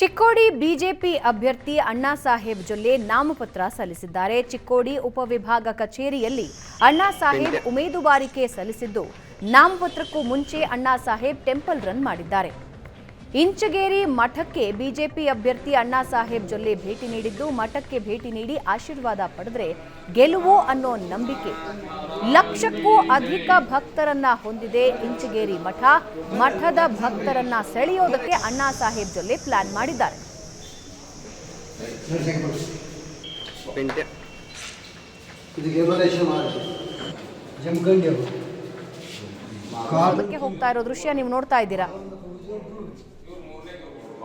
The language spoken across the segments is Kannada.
ಚಿಕ್ಕೋಡಿ ಬಿಜೆಪಿ ಅಭ್ಯರ್ಥಿ ಅಣ್ಣಾ ಸಾಹೇಬ್ ಜೊಲ್ಲೆ ನಾಮಪತ್ರ ಸಲ್ಲಿಸಿದ್ದಾರೆ. ಚಿಕ್ಕೋಡಿ ಉಪವಿಭಾಗ ಕಚೇರಿಯಲ್ಲಿ ಅಣ್ಣಾ ಸಾಹೇಬ್ ಉಮೇದುವಾರಿಕೆ ಸಲ್ಲಿಸಿದ್ದು ನಾಮಪತ್ರಕ್ಕೂ ಮುಂಚೆ ಅಣ್ಣಾ ಸಾಹೇಬ್ ಟೆಂಪಲ್ ರನ್ ಮಾಡಿದ್ದಾರೆ. ಇಂಚಗೇರಿ ಮಠಕ್ಕೆ ಬಿಜೆಪಿ ಅಭ್ಯರ್ಥಿ ಅಣ್ಣಾ ಸಾಹೇಬ್ ಜೊಲ್ಲೆ ಭೇಟಿ ನೀಡಿದ್ದು ಮಠಕ್ಕೆ ಭೇಟಿ ನೀಡಿ ಆಶೀರ್ವಾದ ಪಡೆದ್ರೆ ಗೆಲುವು ಅನ್ನೋ ನಂಬಿಕೆ ಲಕ್ಷಕ್ಕೂ ಅಧಿಕ ಭಕ್ತರನ್ನ ಹೊಂದಿದೆ ಇಂಚಗೇರಿ ಮಠ. ಮಠದ ಭಕ್ತರನ್ನ ಸೆಳೆಯೋದಕ್ಕೆ ಅಣ್ಣಾ ಸಾಹೇಬ್ ಜೊಲ್ಲೆ ಪ್ಲಾನ್ ಮಾಡಿದ್ದಾರೆ. ಹೋಗ್ತಾ ಇರೋ ದೃಶ್ಯ ನೀವು ನೋಡ್ತಾ ಇದ್ದೀರಾ?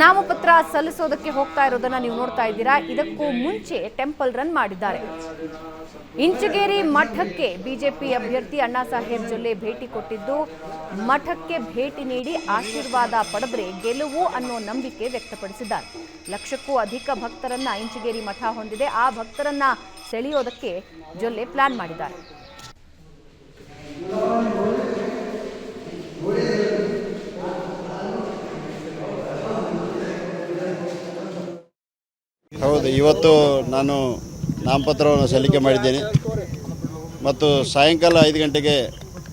ನಾಮಪತ್ರ ಸಲ್ಲಿಸೋದಕ್ಕೆ ಹೋಗ್ತಾ ಇರೋದನ್ನ ನೀವು ನೋಡ್ತಾ ಇದ್ದೀರಾ. ಇದಕ್ಕೂ ಮುಂಚೆ ಟೆಂಪಲ್ ರನ್ ಮಾಡಿದ್ದಾರೆ. ಇಂಚಗೇರಿ ಮಠಕ್ಕೆ ಬಿಜೆಪಿ ಅಭ್ಯರ್ಥಿ ಅಣ್ಣಾ ಸಾಹೇಬ್ ಜೊಲ್ಲೆ ಭೇಟಿ ಕೊಟ್ಟಿದ್ದು. ಮಠಕ್ಕೆ ಭೇಟಿ ನೀಡಿ ಆಶೀರ್ವಾದ ಪಡೆದ್ರೆ ಗೆಲುವು ಅನ್ನೋ ನಂಬಿಕೆ ವ್ಯಕ್ತಪಡಿಸಿದ್ದಾರೆ. ಲಕ್ಷಕ್ಕೂ ಅಧಿಕ ಭಕ್ತರನ್ನ ಇಂಚಗೇರಿ ಮಠ ಹೊಂದಿದೆ. ಆ ಭಕ್ತರನ್ನ ಸೆಳೆಯೋದಕ್ಕೆ ಜೊಲ್ಲೆ ಪ್ಲಾನ್ ಮಾಡಿದ್ದಾರೆ. ಹೌದು, ಇವತ್ತು ನಾನು ನಾಮಪತ್ರವನ್ನು ಸಲ್ಲಿಕೆ ಮಾಡಿದ್ದೇನೆ. ಮತ್ತು ಸಾಯಂಕಾಲ ಐದು ಗಂಟೆಗೆ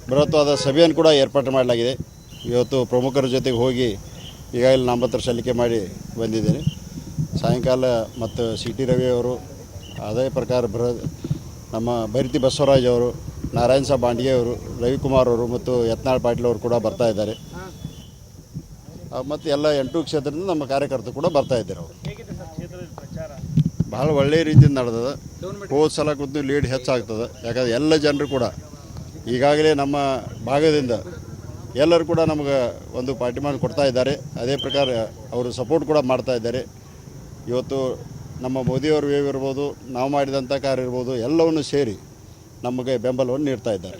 ಬೃಹತ್ವಾದ ಸಭೆಯನ್ನು ಕೂಡ ಏರ್ಪಾಟು ಮಾಡಲಾಗಿದೆ. ಇವತ್ತು ಪ್ರಮುಖರ ಜೊತೆಗೆ ಹೋಗಿ ಈಗಾಗಲೇ ನಾಮಪತ್ರ ಸಲ್ಲಿಕೆ ಮಾಡಿ ಬಂದಿದ್ದೇನೆ. ಸಾಯಂಕಾಲ ಮತ್ತು ಸಿ ಟಿ ರವಿ ಅವರು ಅದೇ ಪ್ರಕಾರ ಬೃಹ, ನಮ್ಮ ಭೈರತಿ ಬಸವರಾಜ್ ಅವರು, ನಾರಾಯಣ ಸಾಬ್ ಬಾಂಡಿಗೆ ಅವರು, ರವಿಕುಮಾರ್ ಅವರು ಮತ್ತು ಯತ್ನಾಳ್ ಪಾಟೀಲ್ ಅವರು ಕೂಡ ಬರ್ತಾ ಇದ್ದಾರೆ. ಮತ್ತು ಎಲ್ಲ ಎಂಟು ಕ್ಷೇತ್ರದಿಂದ ನಮ್ಮ ಕಾರ್ಯಕರ್ತರು ಕೂಡ ಬರ್ತಾ ಇದ್ದಾರೆ ಅವರು. ಭಾಳ ಒಳ್ಳೆಯ ರೀತಿಯಿಂದ ನಡೆದದ. ಹೋದ ಸಲ ಕೂತು ಲೀಡ್ ಹೆಚ್ಚಾಗ್ತದೆ. ಯಾಕಂದ್ರೆ ಎಲ್ಲ ಜನರು ಕೂಡ ಈಗಾಗಲೇ ನಮ್ಮ ಭಾಗದಿಂದ ಎಲ್ಲರೂ ಕೂಡ ನಮಗೆ ಒಂದು ಪಾರ್ಟಿಮಾನ್ ಕೊಡ್ತಾ ಇದ್ದಾರೆ. ಅದೇ ಪ್ರಕಾರ ಅವರು ಸಪೋರ್ಟ್ ಕೂಡ ಮಾಡ್ತಾ ಇದ್ದಾರೆ. ಇವತ್ತು ನಮ್ಮ ಮೋದಿಯವರು ವೇವ್ ಇರ್ಬೋದು ನಾವು ಮಾಡಿದಂಥ ಕಾರ್ಯ ಇರ್ಬೋದು, ಎಲ್ಲವನ್ನು ಸೇರಿ ನಮಗೆ ಬೆಂಬಲವನ್ನು ನೀಡ್ತಾ ಇದ್ದಾರೆ.